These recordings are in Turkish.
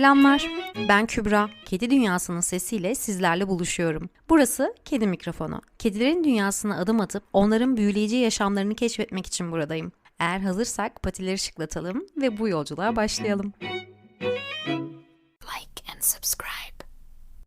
Selamlar. Ben Kübra. Kedi dünyasının sesiyle sizlerle buluşuyorum. Burası Kedi Mikrofonu. Kedilerin dünyasına adım atıp onların büyüleyici yaşamlarını keşfetmek için buradayım. Eğer hazırsak patileri şıklatalım ve bu yolculuğa başlayalım. Like and subscribe.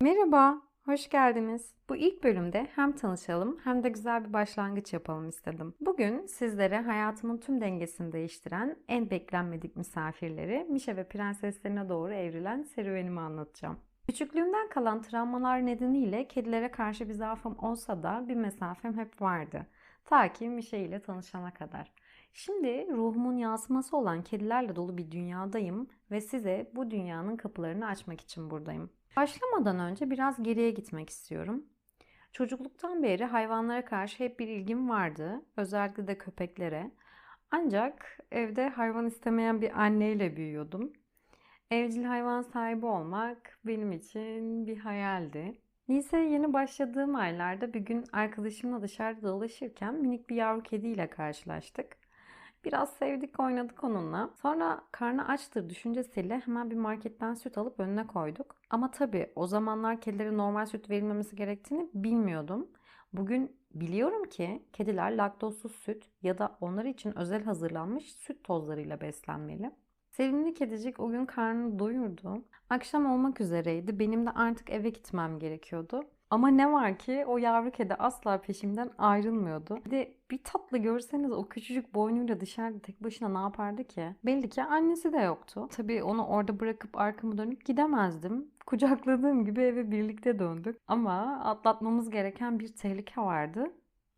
Merhaba, hoş geldiniz. Bu ilk bölümde hem tanışalım hem de güzel bir başlangıç yapalım istedim. Bugün sizlere hayatımın tüm dengesini değiştiren en beklenmedik misafirleri, Mişe ve prenseslerine doğru evrilen serüvenimi anlatacağım. Küçüklüğümden kalan travmalar nedeniyle kedilere karşı bir zaafım olsa da bir mesafem hep vardı. Ta ki Mişe ile tanışana kadar. Şimdi ruhumun yansıması olan kedilerle dolu bir dünyadayım ve size bu dünyanın kapılarını açmak için buradayım. Başlamadan önce biraz geriye gitmek istiyorum. Çocukluktan beri hayvanlara karşı hep bir ilgim vardı. Özellikle de köpeklere. Ancak evde hayvan istemeyen bir anneyle büyüyordum. Evcil hayvan sahibi olmak benim için bir hayaldi. Liseye yeni başladığım aylarda bir gün arkadaşımla dışarıda dolaşırken minik bir yavru kediyle karşılaştık. Biraz sevdik oynadık onunla. Sonra karnı açtır düşüncesiyle hemen bir marketten süt alıp önüne koyduk. Ama tabii o zamanlar kedilere normal süt verilmemesi gerektiğini bilmiyordum. Bugün biliyorum ki kediler laktozsuz süt ya da onlar için özel hazırlanmış süt tozlarıyla beslenmeli. Sevimli kedicik o gün karnını doyurdu. Akşam olmak üzereydi. Benim de artık eve gitmem gerekiyordu. Ama ne var ki o yavru kedi asla peşimden ayrılmıyordu. Bir de bir tatlı görseniz o küçücük boynuyla dışarıda tek başına ne yapardı ki? Belli ki annesi de yoktu. Tabii onu orada bırakıp arkamı dönüp gidemezdim. Kucakladığım gibi eve birlikte döndük. Ama atlatmamız gereken bir tehlike vardı.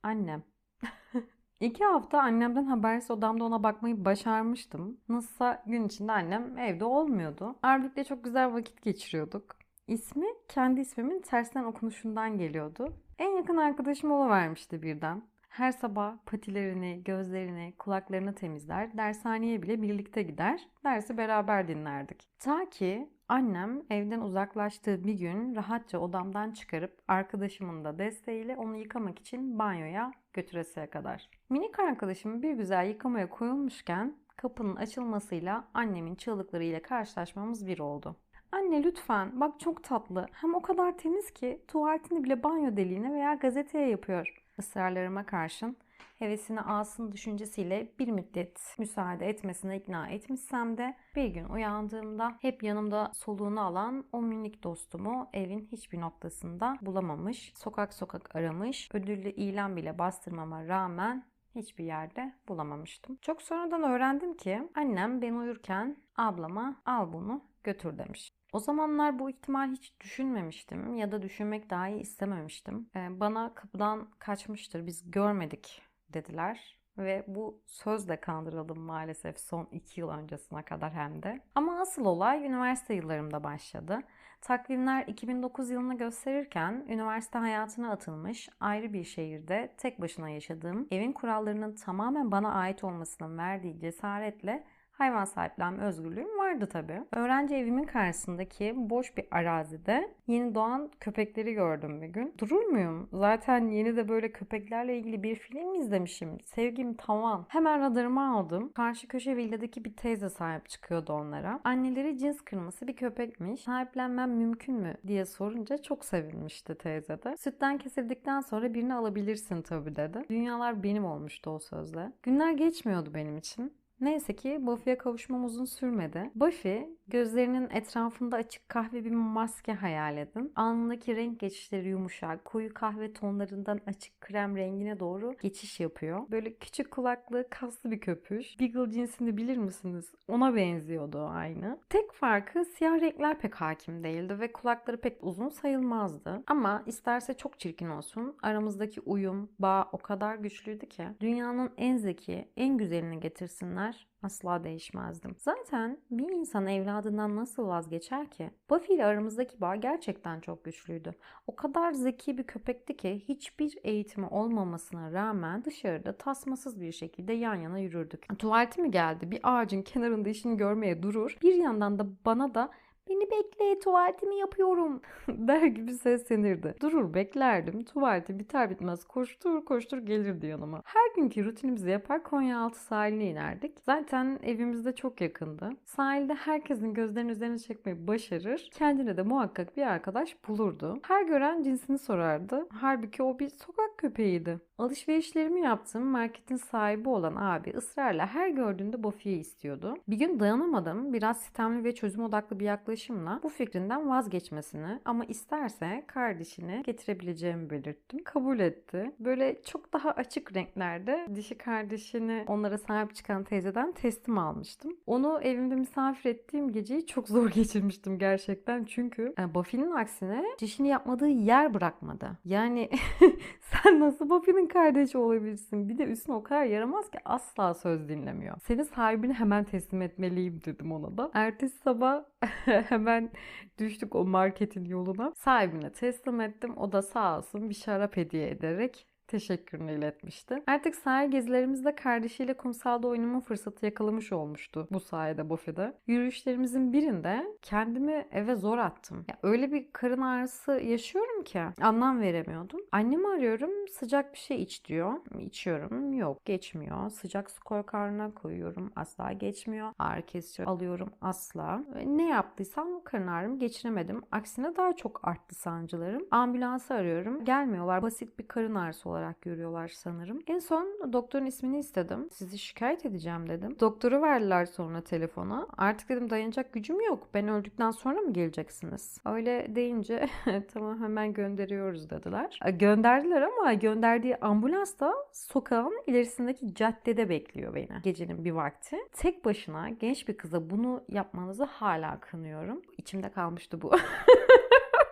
Annem. İki hafta annemden habersiz odamda ona bakmayı başarmıştım. Nasılsa gün içinde annem evde olmuyordu. Arbük'le çok güzel vakit geçiriyorduk. İsmi kendi ismimin tersten okunuşundan geliyordu. En yakın arkadaşım vermişti birden. Her sabah patilerini, gözlerini, kulaklarını temizler, dershaneye bile birlikte gider, dersi beraber dinlerdik. Ta ki annem evden uzaklaştığı bir gün rahatça odamdan çıkarıp arkadaşımın da desteğiyle onu yıkamak için banyoya götüresiye kadar. Minik arkadaşım bir güzel yıkamaya koyulmuşken kapının açılmasıyla annemin çığlıklarıyla karşılaşmamız bir oldu. Anne lütfen bak çok tatlı. Hem o kadar temiz ki tuvaletini bile banyo deliğine veya gazeteye yapıyor. Israrlarıma karşın hevesini alsın düşüncesiyle bir müddet müsaade etmesine ikna etmişsem de bir gün uyandığımda hep yanımda soluğunu alan o minik dostumu evin hiçbir noktasında bulamamış. Sokak sokak aramış. Ödüllü ilan bile bastırmama rağmen hiçbir yerde bulamamıştım. Çok sonradan öğrendim ki annem ben uyurken ablama al bunu götür demiş. O zamanlar bu ihtimal hiç düşünmemiştim ya da düşünmek dahi istememiştim. Ee, bana kapıdan kaçmıştır biz görmedik dediler ve bu sözle kandırıldım maalesef son iki yıl öncesine kadar hem de. Ama asıl olay üniversite yıllarımda başladı. Takvimler 2009 yılını gösterirken üniversite hayatına atılmış ayrı bir şehirde tek başına yaşadığım evin kurallarının tamamen bana ait olmasının verdiği cesaretle hayvan sahiplenme özgürlüğüm vardı tabii. Öğrenci evimin karşısındaki boş bir arazide yeni doğan köpekleri gördüm bir gün. Durur muyum? Zaten yeni de böyle köpeklerle ilgili bir film izlemişim. Sevgim tamam. Hemen radarıma aldım. Karşı köşe villadaki bir teyze sahip çıkıyordu onlara. Anneleri cins kırması bir köpekmiş. Sahiplenmem mümkün mü diye sorunca çok sevinmişti teyze de. Sütten kesildikten sonra birini alabilirsin tabii dedi. Dünyalar benim olmuştu o sözle. Günler geçmiyordu benim için. Neyse ki Buffy'ye kavuşmam uzun sürmedi. Buffy gözlerinin etrafında açık kahve bir maske hayal edin. Alnındaki renk geçişleri yumuşak, koyu kahve tonlarından açık krem rengine doğru geçiş yapıyor. Böyle küçük kulaklı, kaslı bir köpüş. Beagle cinsini bilir misiniz? Ona benziyordu aynı. Tek farkı siyah renkler pek hakim değildi ve kulakları pek uzun sayılmazdı. Ama isterse çok çirkin olsun. Aramızdaki uyum, bağ o kadar güçlüydü ki dünyanın en zeki, en güzelini getirsinler asla değişmezdim. Zaten bir insan evladından nasıl vazgeçer ki? Buffy ile aramızdaki bağ gerçekten çok güçlüydü. O kadar zeki bir köpekti ki hiçbir eğitimi olmamasına rağmen dışarıda tasmasız bir şekilde yan yana yürürdük. Tuvaleti mi geldi? Bir ağacın kenarında işini görmeye durur. Bir yandan da bana da Beni bekle tuvaletimi yapıyorum der gibi seslenirdi. Durur beklerdim. Tuvaleti biter bitmez koştur koştur gelirdi yanıma. Her günkü rutinimizi yapar Konyaaltı sahiline inerdik. Zaten evimizde çok yakındı. Sahilde herkesin gözlerinin üzerine çekmeyi başarır. Kendine de muhakkak bir arkadaş bulurdu. Her gören cinsini sorardı. Halbuki o bir sokak köpeğiydi. Alışverişlerimi yaptığım marketin sahibi olan abi ısrarla her gördüğünde Buffy'yi istiyordu. Bir gün dayanamadım. Biraz sistemli ve çözüm odaklı bir yaklaşımla bu fikrinden vazgeçmesini ama isterse kardeşini getirebileceğimi belirttim. Kabul etti. Böyle çok daha açık renklerde dişi kardeşini onlara sahip çıkan teyzeden teslim almıştım. Onu evimde misafir ettiğim geceyi çok zor geçirmiştim gerçekten. Çünkü yani Buffy'nin aksine dişini yapmadığı yer bırakmadı. Yani sen nasıl Buffy'nin kardeşi olabilirsin? Bir de üstüne o kadar yaramaz ki asla söz dinlemiyor. Seni sahibine hemen teslim etmeliyim dedim ona da. Ertesi sabah hemen düştük o marketin yoluna. Sahibine teslim ettim. O da sağ olsun bir şarap hediye ederek teşekkürünü iletmişti. Artık sahil gezilerimizde kardeşiyle kumsalda oynama fırsatı yakalamış olmuştu bu sayede Buffy'de. Yürüyüşlerimizin birinde kendimi eve zor attım. Ya öyle bir karın ağrısı yaşıyorum ki anlam veremiyordum. Annemi arıyorum sıcak bir şey iç diyor. İçiyorum yok geçmiyor. Sıcak su koy karnına koyuyorum asla geçmiyor. Ağrı kesici alıyorum asla. Ne yaptıysam karın ağrımı geçiremedim. Aksine daha çok arttı sancılarım. Ambulansı arıyorum. Gelmiyorlar. Basit bir karın ağrısı olarak görüyorlar sanırım. En son doktorun ismini istedim. Sizi şikayet edeceğim dedim. Doktoru verdiler sonra telefona. Artık dedim dayanacak gücüm yok. Ben öldükten sonra mı geleceksiniz? Öyle deyince tamam hemen gönderiyoruz dediler. Gönderdiler ama gönderdiği ambulans da sokağın ilerisindeki caddede bekliyor beni. Gecenin bir vakti. Tek başına genç bir kıza bunu yapmanızı hala kınıyorum. İçimde kalmıştı bu.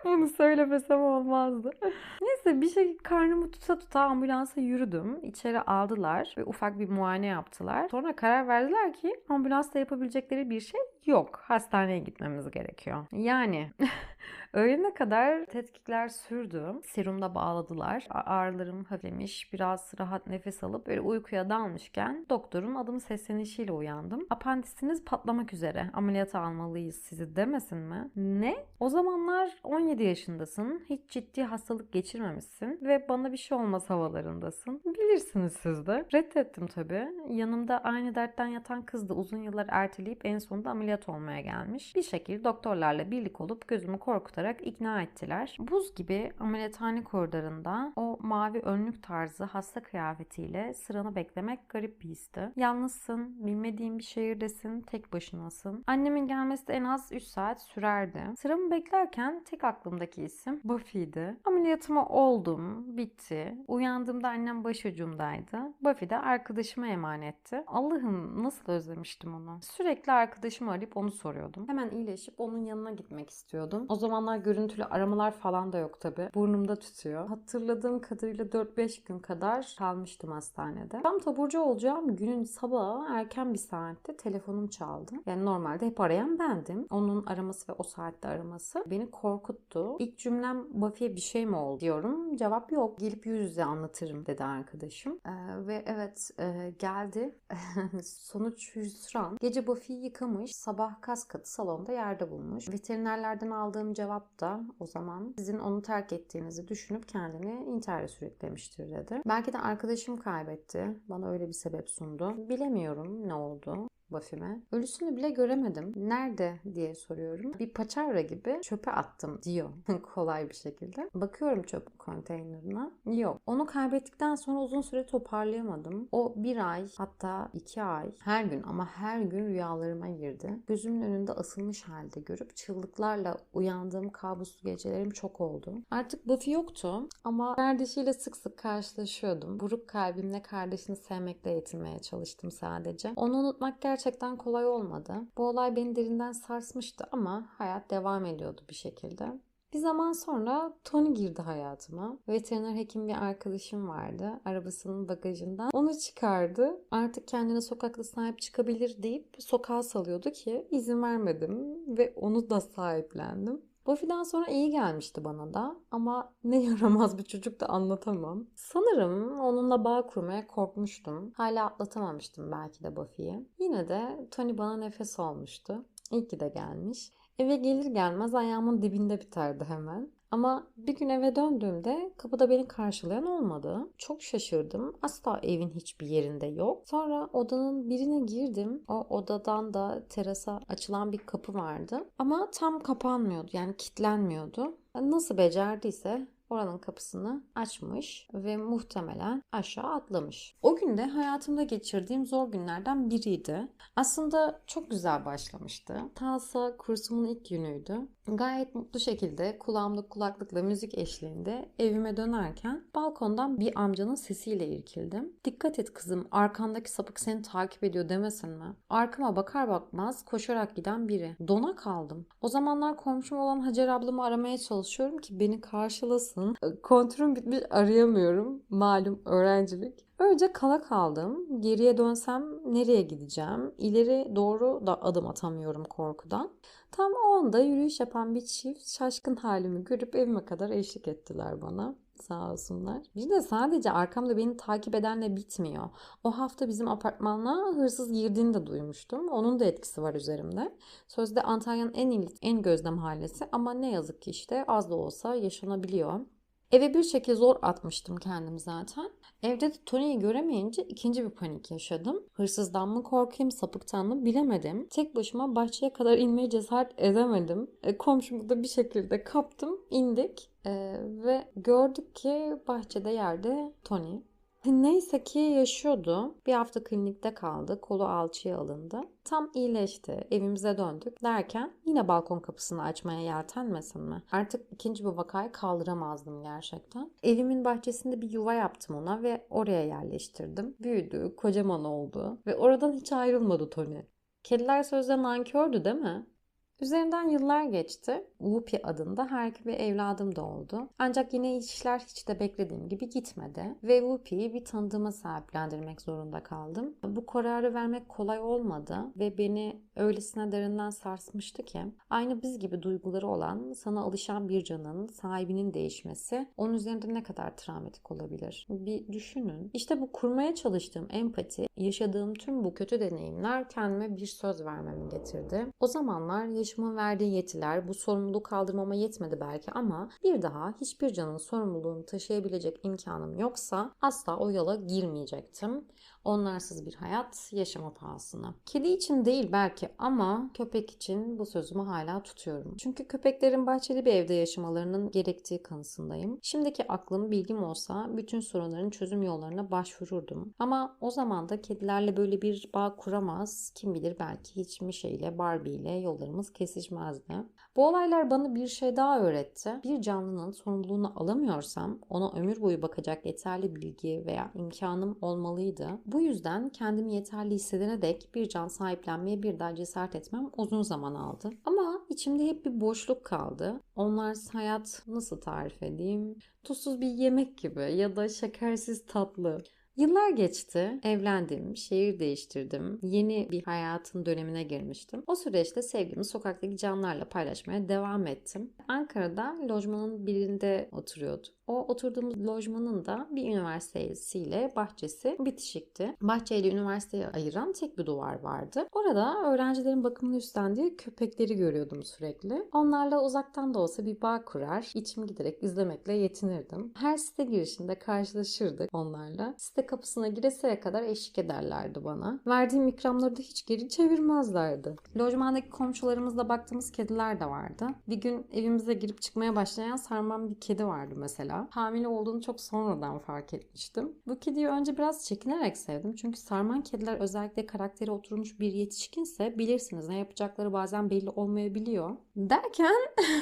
Bunu söylemesem olmazdı. Neyse bir şey karnımı tuta tuta ambulansa yürüdüm. İçeri aldılar ve ufak bir muayene yaptılar. Sonra karar verdiler ki ambulansta yapabilecekleri bir şey yok. Hastaneye gitmemiz gerekiyor. Yani Öğlene kadar tetkikler sürdü. Serumda bağladılar. Ağrılarım hafiflemiş. Biraz rahat nefes alıp böyle uykuya dalmışken doktorun adım seslenişiyle uyandım. Apandisiniz patlamak üzere. Ameliyata almalıyız sizi demesin mi? Ne? O zamanlar 17 yaşındasın. Hiç ciddi hastalık geçirmemişsin ve bana bir şey olmaz havalarındasın. Bilirsiniz siz de. Reddettim tabii. Yanımda aynı dertten yatan kız da uzun yıllar erteleyip en sonunda ameliyat olmaya gelmiş. Bir şekilde doktorlarla birlik olup gözümü korkutarak ikna ettiler. Buz gibi ameliyathane koridorunda o mavi önlük tarzı hasta kıyafetiyle sıranı beklemek garip bir histi. Yalnızsın, bilmediğin bir şehirdesin, tek başınasın. Annemin gelmesi de en az 3 saat sürerdi. Sıramı beklerken tek aklımdaki isim Buffy'di. Ameliyatıma oldum, bitti. Uyandığımda annem başucumdaydı. Buffy de arkadaşıma emanetti. Allah'ım nasıl özlemiştim onu. Sürekli arkadaşımı arayıp onu soruyordum. Hemen iyileşip onun yanına gitmek istiyordum. O zamanlar görüntülü aramalar falan da yok tabi. Burnumda tutuyor. Hatırladığım kadarıyla 4-5 gün kadar kalmıştım hastanede. Tam taburcu olacağım günün sabahı erken bir saatte telefonum çaldı. Yani normalde hep arayan bendim. Onun araması ve o saatte araması beni korkuttu. İlk cümlem Buffy'ye bir şey mi oldu diyorum. Cevap yok. Gelip yüz yüze anlatırım dedi arkadaşım. Ee, ve evet e, geldi. Sonuç hüsran. Gece Buffy'yi yıkamış. Sabah kas katı salonda yerde bulmuş. Veterinerlerden aldığım cevap da o zaman sizin onu terk ettiğinizi düşünüp kendini intihara sürüklemiştir dedi. Belki de arkadaşım kaybetti. Bana öyle bir sebep sundu. Bilemiyorum ne oldu. Buffy'me. Ölüsünü bile göremedim. Nerede diye soruyorum. Bir paçavra gibi çöpe attım diyor kolay bir şekilde. Bakıyorum çöp konteynerine. Yok. Onu kaybettikten sonra uzun süre toparlayamadım. O bir ay hatta iki ay her gün ama her gün rüyalarıma girdi. Gözümün önünde asılmış halde görüp çığlıklarla uyandığım kabuslu gecelerim çok oldu. Artık Buffy yoktu ama kardeşiyle sık sık karşılaşıyordum. Buruk kalbimle kardeşini sevmekle yetinmeye çalıştım sadece. Onu unutmak gerçekten gerçekten kolay olmadı. Bu olay beni derinden sarsmıştı ama hayat devam ediyordu bir şekilde. Bir zaman sonra Tony girdi hayatıma. Veteriner hekim bir arkadaşım vardı. Arabasının bagajından. Onu çıkardı. Artık kendine sokakta sahip çıkabilir deyip sokağa salıyordu ki izin vermedim ve onu da sahiplendim. Buffy'den sonra iyi gelmişti bana da ama ne yaramaz bir çocuk da anlatamam. Sanırım onunla bağ kurmaya korkmuştum. Hala atlatamamıştım belki de Buffy'yi. Yine de Tony bana nefes olmuştu. İyi ki de gelmiş. Eve gelir gelmez ayağımın dibinde biterdi hemen. Ama bir gün eve döndüğümde kapıda beni karşılayan olmadı. Çok şaşırdım. Asla evin hiçbir yerinde yok. Sonra odanın birine girdim. O odadan da terasa açılan bir kapı vardı. Ama tam kapanmıyordu. Yani kilitlenmiyordu. Nasıl becerdiyse oranın kapısını açmış ve muhtemelen aşağı atlamış. O gün de hayatımda geçirdiğim zor günlerden biriydi. Aslında çok güzel başlamıştı. Talsa kursumun ilk günüydü. Gayet mutlu şekilde kulağımda kulaklıkla müzik eşliğinde evime dönerken balkondan bir amcanın sesiyle irkildim. Dikkat et kızım arkandaki sapık seni takip ediyor demesin mi? Arkama bakar bakmaz koşarak giden biri. Dona kaldım. O zamanlar komşum olan Hacer ablamı aramaya çalışıyorum ki beni karşılasın. Kontrolüm bitmiş arayamıyorum. Malum öğrencilik. Önce kala kaldım. Geriye dönsem nereye gideceğim? İleri doğru da adım atamıyorum korkudan. Tam o anda yürüyüş yapan bir çift şaşkın halimi görüp evime kadar eşlik ettiler bana. Sağ olsunlar. Bir de sadece arkamda beni takip edenle bitmiyor. O hafta bizim apartmana hırsız girdiğini de duymuştum. Onun da etkisi var üzerimde. Sözde Antalya'nın en il, en gözde mahallesi ama ne yazık ki işte az da olsa yaşanabiliyor. Eve bir şekilde zor atmıştım kendimi zaten. Evde de Tony'yi göremeyince ikinci bir panik yaşadım. Hırsızdan mı korkayım, sapıktan mı bilemedim. Tek başıma bahçeye kadar inmeye cesaret edemedim. E, komşumu da bir şekilde kaptım, indik. E, ve gördük ki bahçede yerde Tony. Neyse ki yaşıyordu. Bir hafta klinikte kaldı. Kolu alçıya alındı. Tam iyileşti. Evimize döndük derken yine balkon kapısını açmaya yeltenmesin mi? Artık ikinci bir vakayı kaldıramazdım gerçekten. Evimin bahçesinde bir yuva yaptım ona ve oraya yerleştirdim. Büyüdü, kocaman oldu ve oradan hiç ayrılmadı Tony. Kediler sözde nankördü değil mi? Üzerinden yıllar geçti. Whoopi adında harika bir evladım da oldu. Ancak yine işler hiç de beklediğim gibi gitmedi. Ve Whoopi'yi bir tanıdığıma sahiplendirmek zorunda kaldım. Bu kararı vermek kolay olmadı ve beni öylesine derinden sarsmıştı ki aynı biz gibi duyguları olan, sana alışan bir canın sahibinin değişmesi onun üzerinde ne kadar travmatik olabilir? Bir düşünün. İşte bu kurmaya çalıştığım empati, yaşadığım tüm bu kötü deneyimler kendime bir söz vermemi getirdi. O zamanlar yaşımın verdiği yetiler bu sorumluluğu kaldırmama yetmedi belki ama bir daha hiçbir canın sorumluluğunu taşıyabilecek imkanım yoksa asla o yola girmeyecektim. Onlarsız bir hayat yaşama pahasına. Kedi için değil belki ama köpek için bu sözümü hala tutuyorum. Çünkü köpeklerin bahçeli bir evde yaşamalarının gerektiği kanısındayım. Şimdiki aklım, bilgim olsa bütün sorunların çözüm yollarına başvururdum. Ama o zaman da kedilerle böyle bir bağ kuramaz. Kim bilir belki hiç Mişe ile Barbie ile yollarımız kesişmezdi. Bu olaylar bana bir şey daha öğretti. Bir canlının sorumluluğunu alamıyorsam ona ömür boyu bakacak yeterli bilgi veya imkanım olmalıydı. Bu yüzden kendimi yeterli hissedene dek bir can sahiplenmeye bir daha cesaret etmem uzun zaman aldı. Ama içimde hep bir boşluk kaldı. Onlar hayat nasıl tarif edeyim? Tuzsuz bir yemek gibi ya da şekersiz tatlı. Yıllar geçti, evlendim, şehir değiştirdim, yeni bir hayatın dönemine girmiştim. O süreçte sevgimi sokaktaki canlarla paylaşmaya devam ettim. Ankara'da lojmanın birinde oturuyordu. O oturduğumuz lojmanın da bir üniversitesiyle bahçesi bitişikti. Bahçeyle üniversiteyi ayıran tek bir duvar vardı. Orada öğrencilerin bakımını üstlendiği köpekleri görüyordum sürekli. Onlarla uzaktan da olsa bir bağ kurar, içim giderek izlemekle yetinirdim. Her site girişinde karşılaşırdık onlarla. Site kapısına gireseye kadar eşlik ederlerdi bana. Verdiğim ikramları da hiç geri çevirmezlerdi. Lojmandaki komşularımızla baktığımız kediler de vardı. Bir gün evimize girip çıkmaya başlayan sarman bir kedi vardı mesela mesela. Hamile olduğunu çok sonradan fark etmiştim. Bu kediyi önce biraz çekinerek sevdim. Çünkü sarman kediler özellikle karakteri oturmuş bir yetişkinse bilirsiniz ne yapacakları bazen belli olmayabiliyor. Derken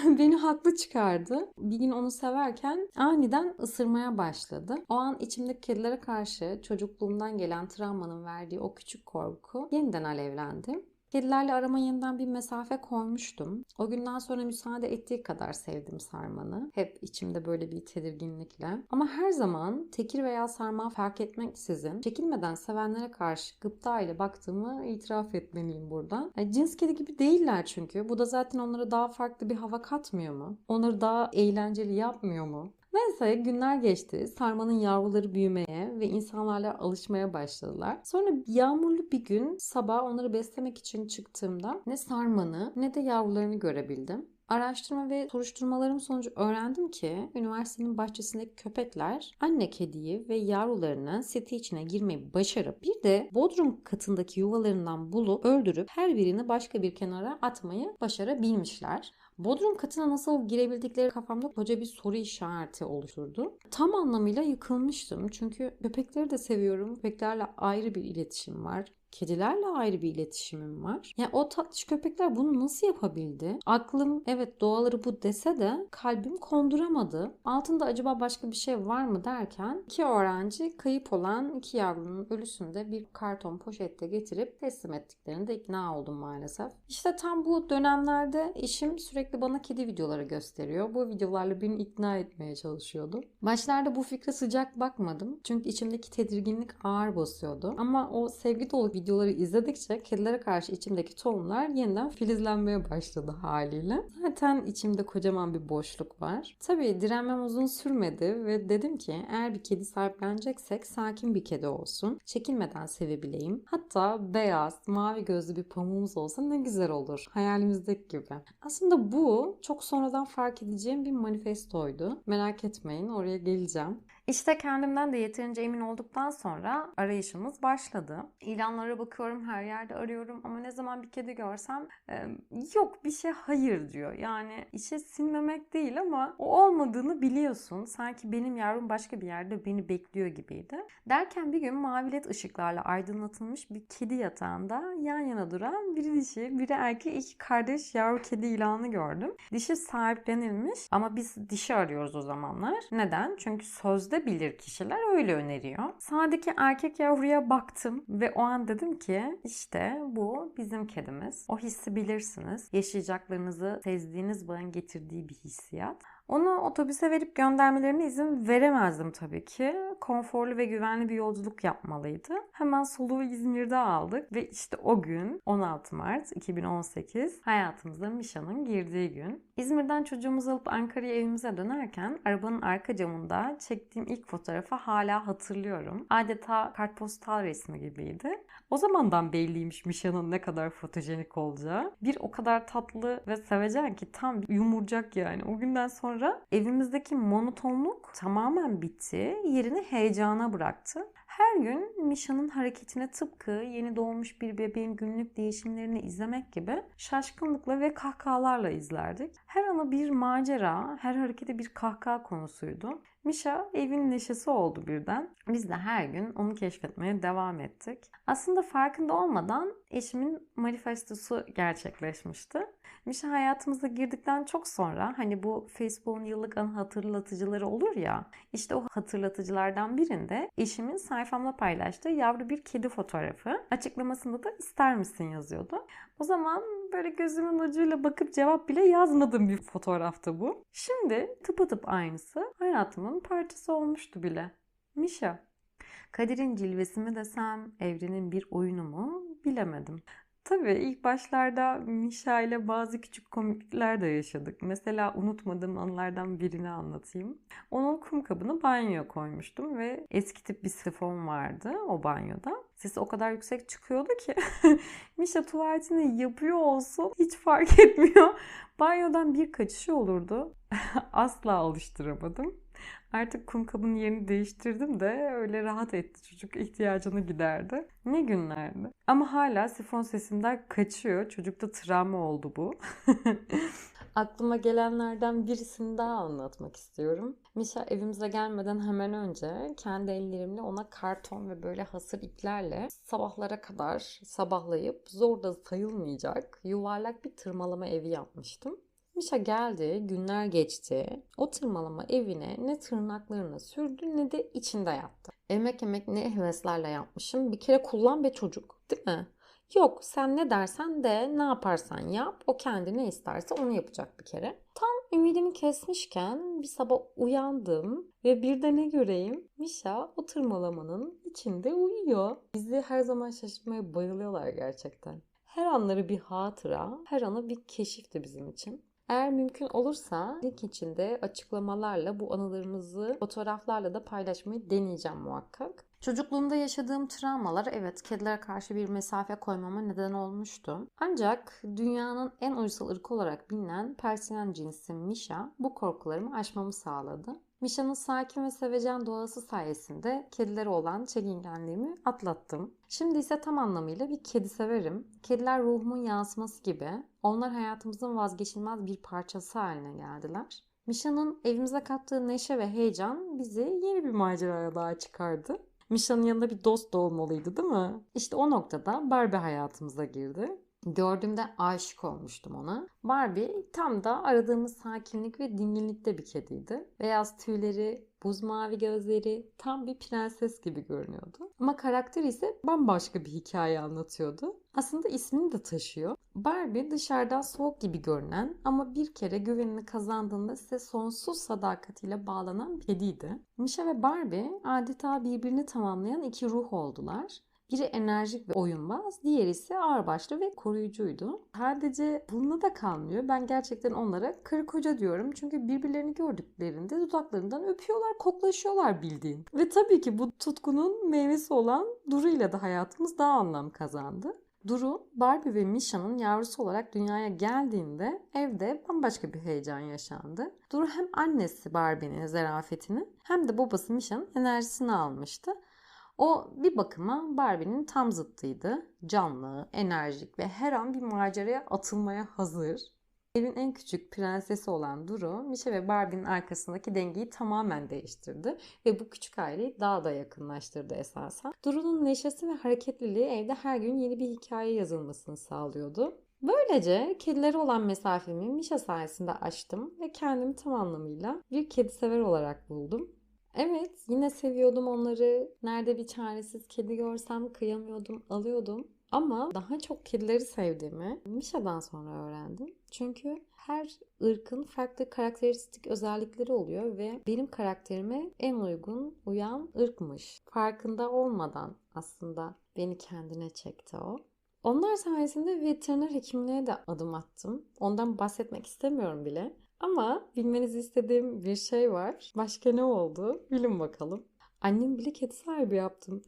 beni haklı çıkardı. Bir gün onu severken aniden ısırmaya başladı. O an içimdeki kedilere karşı çocukluğumdan gelen travmanın verdiği o küçük korku yeniden alevlendi. Kedilerle arama yeniden bir mesafe koymuştum. O günden sonra müsaade ettiği kadar sevdim sarmanı. Hep içimde böyle bir tedirginlikle. Ama her zaman tekir veya sarman fark etmeksizin çekilmeden sevenlere karşı gıpta ile baktığımı itiraf etmeliyim buradan. Yani cins kedi gibi değiller çünkü. Bu da zaten onlara daha farklı bir hava katmıyor mu? Onları daha eğlenceli yapmıyor mu? Neyse günler geçti. Sarmanın yavruları büyümeye ve insanlarla alışmaya başladılar. Sonra yağmurlu bir gün sabah onları beslemek için çıktığımda ne sarmanı ne de yavrularını görebildim. Araştırma ve soruşturmalarım sonucu öğrendim ki üniversitenin bahçesindeki köpekler anne kediyi ve yavrularını seti içine girmeyi başarıp bir de bodrum katındaki yuvalarından bulup öldürüp her birini başka bir kenara atmayı başarabilmişler. Bodrum katına nasıl girebildikleri kafamda koca bir soru işareti oluşturdu. Tam anlamıyla yıkılmıştım. Çünkü köpekleri de seviyorum. Köpeklerle ayrı bir iletişim var. Kedilerle ayrı bir iletişimim var. Yani o tatlış köpekler bunu nasıl yapabildi? Aklım evet doğaları bu dese de kalbim konduramadı. Altında acaba başka bir şey var mı derken iki öğrenci kayıp olan iki yavrunun ölüsünü de bir karton poşette getirip teslim ettiklerinde ikna oldum maalesef. İşte tam bu dönemlerde eşim sürekli bana kedi videoları gösteriyor. Bu videolarla beni ikna etmeye çalışıyordu. Başlarda bu fikre sıcak bakmadım. Çünkü içimdeki tedirginlik ağır basıyordu. Ama o sevgi dolu videoları izledikçe kedilere karşı içimdeki tohumlar yeniden filizlenmeye başladı haliyle. Zaten içimde kocaman bir boşluk var. Tabii direnmem uzun sürmedi ve dedim ki eğer bir kedi sahipleneceksek sakin bir kedi olsun. Çekinmeden sevebileyim. Hatta beyaz, mavi gözlü bir pamuğumuz olsa ne güzel olur. Hayalimizdeki gibi. Aslında bu çok sonradan fark edeceğim bir manifestoydu. Merak etmeyin oraya geleceğim. İşte kendimden de yeterince emin olduktan sonra arayışımız başladı. İlanlara bakıyorum, her yerde arıyorum ama ne zaman bir kedi görsem e, yok bir şey hayır diyor. Yani işe sinmemek değil ama o olmadığını biliyorsun. Sanki benim yavrum başka bir yerde beni bekliyor gibiydi. Derken bir gün mavi led ışıklarla aydınlatılmış bir kedi yatağında yan yana duran biri dişi, biri erkek iki kardeş yavru kedi ilanı gördüm. Dişi sahiplenilmiş ama biz dişi arıyoruz o zamanlar. Neden? Çünkü sözde bilir kişiler öyle öneriyor. Sağdaki erkek yavruya baktım ve o an dedim ki işte bu bizim kedimiz. O hissi bilirsiniz. Yaşayacaklarınızı sezdiğiniz bağın getirdiği bir hissiyat. Onu otobüse verip göndermelerine izin veremezdim tabii ki. Konforlu ve güvenli bir yolculuk yapmalıydı. Hemen soluğu İzmir'de aldık ve işte o gün 16 Mart 2018 hayatımıza Mişa'nın girdiği gün. İzmir'den çocuğumuzu alıp Ankara'ya evimize dönerken arabanın arka camında çektiğim ilk fotoğrafı hala hatırlıyorum. Adeta kartpostal resmi gibiydi. O zamandan belliymiş Mişa'nın ne kadar fotojenik olacağı. Bir o kadar tatlı ve sevecen ki tam yumurcak yani. O günden sonra evimizdeki monotonluk tamamen bitti. Yerini heyecana bıraktı. Her gün Misha'nın hareketine tıpkı yeni doğmuş bir bebeğin günlük değişimlerini izlemek gibi şaşkınlıkla ve kahkahalarla izlerdik. Her anı bir macera, her harekete bir kahkaha konusuydu. Misha evin neşesi oldu birden. Biz de her gün onu keşfetmeye devam ettik. Aslında farkında olmadan eşimin manifestosu gerçekleşmişti. Misha hayatımıza girdikten çok sonra hani bu Facebook'un yıllık anı hatırlatıcıları olur ya işte o hatırlatıcılardan birinde eşimin sayfamda paylaştığı yavru bir kedi fotoğrafı açıklamasında da ister misin yazıyordu. O zaman böyle gözümün ucuyla bakıp cevap bile yazmadığım bir fotoğraftı bu. Şimdi tıpatıp aynısı hayatımın parçası olmuştu bile. Misha. Kadir'in cilvesi mi desem, evrenin bir oyunu mu bilemedim. Tabii ilk başlarda Misha ile bazı küçük komiklikler de yaşadık. Mesela unutmadığım anılardan birini anlatayım. Onun kum kabını banyoya koymuştum ve eski tip bir sifon vardı o banyoda. Sesi o kadar yüksek çıkıyordu ki Misha tuvaletini yapıyor olsun hiç fark etmiyor. Banyodan bir kaçışı olurdu. Asla alıştıramadım. Artık kum kabının yerini değiştirdim de öyle rahat etti çocuk ihtiyacını giderdi. Ne günlerdi. Ama hala sifon sesinden kaçıyor. Çocukta travma oldu bu. Aklıma gelenlerden birisini daha anlatmak istiyorum. Misha evimize gelmeden hemen önce kendi ellerimle ona karton ve böyle hasır iplerle sabahlara kadar sabahlayıp zor da sayılmayacak yuvarlak bir tırmalama evi yapmıştım. Mişa geldi, günler geçti. O tırmalama evine ne tırnaklarını sürdü ne de içinde yattı. Emek emek ne heveslerle yapmışım. Bir kere kullan be çocuk değil mi? Yok sen ne dersen de ne yaparsan yap. O kendi ne isterse onu yapacak bir kere. Tam ümidimi kesmişken bir sabah uyandım ve bir de ne göreyim? Mişa o tırmalamanın içinde uyuyor. Bizi her zaman şaşırtmaya bayılıyorlar gerçekten. Her anları bir hatıra, her anı bir keşifti bizim için. Eğer mümkün olursa link içinde açıklamalarla bu anılarımızı fotoğraflarla da paylaşmayı deneyeceğim muhakkak. Çocukluğumda yaşadığım travmalar evet kedilere karşı bir mesafe koymama neden olmuştu. Ancak dünyanın en uysal ırkı olarak bilinen Persinen cinsi Misha bu korkularımı aşmamı sağladı. Misha'nın sakin ve sevecen doğası sayesinde kedilere olan çekingenliğimi atlattım. Şimdi ise tam anlamıyla bir kedi severim. Kediler ruhumun yansıması gibi. Onlar hayatımızın vazgeçilmez bir parçası haline geldiler. Misha'nın evimize kattığı neşe ve heyecan bizi yeni bir maceraya daha çıkardı. Misha'nın yanında bir dost da olmalıydı değil mi? İşte o noktada Barbie hayatımıza girdi. Gördüğümde aşık olmuştum ona. Barbie tam da aradığımız sakinlik ve dinginlikte bir kediydi. Beyaz tüyleri, buz mavi gözleri tam bir prenses gibi görünüyordu. Ama karakter ise bambaşka bir hikaye anlatıyordu. Aslında ismini de taşıyor. Barbie dışarıdan soğuk gibi görünen ama bir kere güvenini kazandığında size sonsuz sadakatiyle bağlanan bir kediydi. Misha ve Barbie adeta birbirini tamamlayan iki ruh oldular. Biri enerjik ve oyunbaz, diğeri ise ağırbaşlı ve koruyucuydu. Sadece bununla da kalmıyor. Ben gerçekten onlara karı koca diyorum. Çünkü birbirlerini gördüklerinde dudaklarından öpüyorlar, koklaşıyorlar bildiğin. Ve tabii ki bu tutkunun meyvesi olan Duru ile de hayatımız daha anlam kazandı. Duru, Barbie ve Misha'nın yavrusu olarak dünyaya geldiğinde evde bambaşka bir heyecan yaşandı. Duru hem annesi Barbie'nin zarafetini hem de babası Misha'nın enerjisini almıştı. O bir bakıma Barbie'nin tam zıttıydı. Canlı, enerjik ve her an bir maceraya atılmaya hazır. Evin en küçük prensesi olan Duru, Mişe ve Barbie'nin arkasındaki dengeyi tamamen değiştirdi ve bu küçük aileyi daha da yakınlaştırdı esasen. Duru'nun neşesi ve hareketliliği evde her gün yeni bir hikaye yazılmasını sağlıyordu. Böylece kedilere olan mesafemi Mişa sayesinde açtım ve kendimi tam anlamıyla bir kedi sever olarak buldum. Evet, yine seviyordum onları. Nerede bir çaresiz kedi görsem kıyamıyordum, alıyordum. Ama daha çok kedileri sevdiğimi Misha'dan sonra öğrendim. Çünkü her ırkın farklı karakteristik özellikleri oluyor ve benim karakterime en uygun uyan ırkmış. Farkında olmadan aslında beni kendine çekti o. Onlar sayesinde veteriner hekimliğe de adım attım. Ondan bahsetmek istemiyorum bile. Ama bilmenizi istediğim bir şey var. Başka ne oldu? Bilin bakalım. Annem bile kedi sahibi yaptım.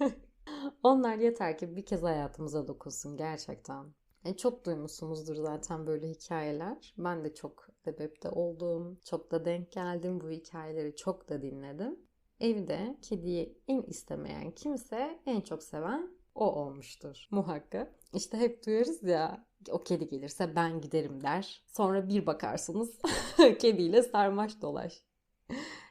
Onlar yeter ki bir kez hayatımıza dokunsun gerçekten. E, çok duymuşsunuzdur zaten böyle hikayeler. Ben de çok sebepte oldum. Çok da denk geldim. Bu hikayeleri çok da dinledim. Evde kediyi en istemeyen kimse en çok seven o olmuştur muhakkak. İşte hep duyarız ya o kedi gelirse ben giderim der. Sonra bir bakarsınız kediyle sarmaş dolaş.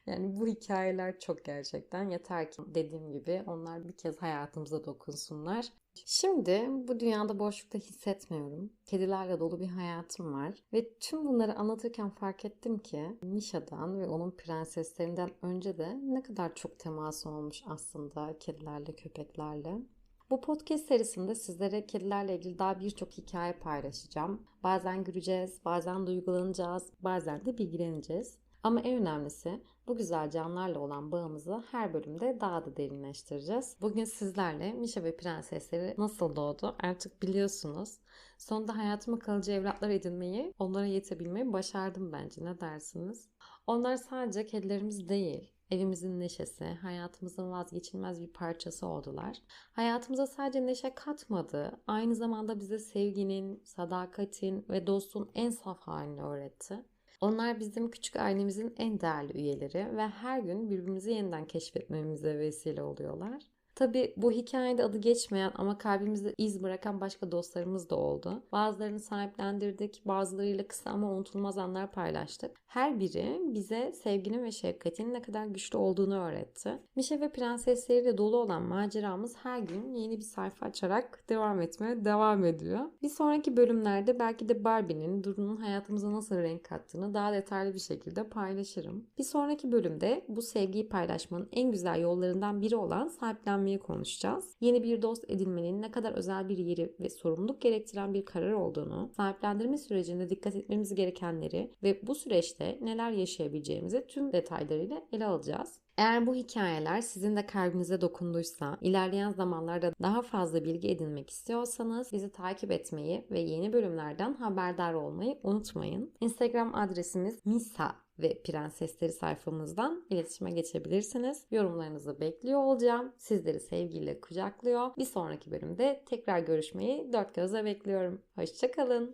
Yani bu hikayeler çok gerçekten yeter ki dediğim gibi onlar bir kez hayatımıza dokunsunlar. Şimdi bu dünyada boşlukta hissetmiyorum. Kedilerle dolu bir hayatım var. Ve tüm bunları anlatırken fark ettim ki Misha'dan ve onun prenseslerinden önce de ne kadar çok teması olmuş aslında kedilerle, köpeklerle. Bu podcast serisinde sizlere kedilerle ilgili daha birçok hikaye paylaşacağım. Bazen güleceğiz, bazen duygulanacağız, bazen de bilgileneceğiz. Ama en önemlisi bu güzel canlarla olan bağımızı her bölümde daha da derinleştireceğiz. Bugün sizlerle Mişa ve prensesleri nasıl doğdu artık biliyorsunuz. Sonunda hayatıma kalıcı evlatlar edinmeyi, onlara yetebilmeyi başardım bence. Ne dersiniz? Onlar sadece kedilerimiz değil, Evimizin neşesi, hayatımızın vazgeçilmez bir parçası oldular. Hayatımıza sadece neşe katmadı, aynı zamanda bize sevginin, sadakatin ve dostun en saf halini öğretti. Onlar bizim küçük ailemizin en değerli üyeleri ve her gün birbirimizi yeniden keşfetmemize vesile oluyorlar. Tabi bu hikayede adı geçmeyen ama kalbimizde iz bırakan başka dostlarımız da oldu. Bazılarını sahiplendirdik, bazılarıyla kısa ama unutulmaz anlar paylaştık. Her biri bize sevginin ve şefkatin ne kadar güçlü olduğunu öğretti. Mişe ve prensesleriyle dolu olan maceramız her gün yeni bir sayfa açarak devam etmeye devam ediyor. Bir sonraki bölümlerde belki de Barbie'nin Duru'nun hayatımıza nasıl renk kattığını daha detaylı bir şekilde paylaşırım. Bir sonraki bölümde bu sevgiyi paylaşmanın en güzel yollarından biri olan sahiplenme öğrenmeyi konuşacağız. Yeni bir dost edinmenin ne kadar özel bir yeri ve sorumluluk gerektiren bir karar olduğunu, sahiplendirme sürecinde dikkat etmemiz gerekenleri ve bu süreçte neler yaşayabileceğimizi tüm detaylarıyla ele alacağız. Eğer bu hikayeler sizin de kalbinize dokunduysa, ilerleyen zamanlarda daha fazla bilgi edinmek istiyorsanız bizi takip etmeyi ve yeni bölümlerden haberdar olmayı unutmayın. Instagram adresimiz misa ve prensesleri sayfamızdan iletişime geçebilirsiniz. Yorumlarınızı bekliyor olacağım. Sizleri sevgiyle kucaklıyor. Bir sonraki bölümde tekrar görüşmeyi dört gözle bekliyorum. Hoşçakalın.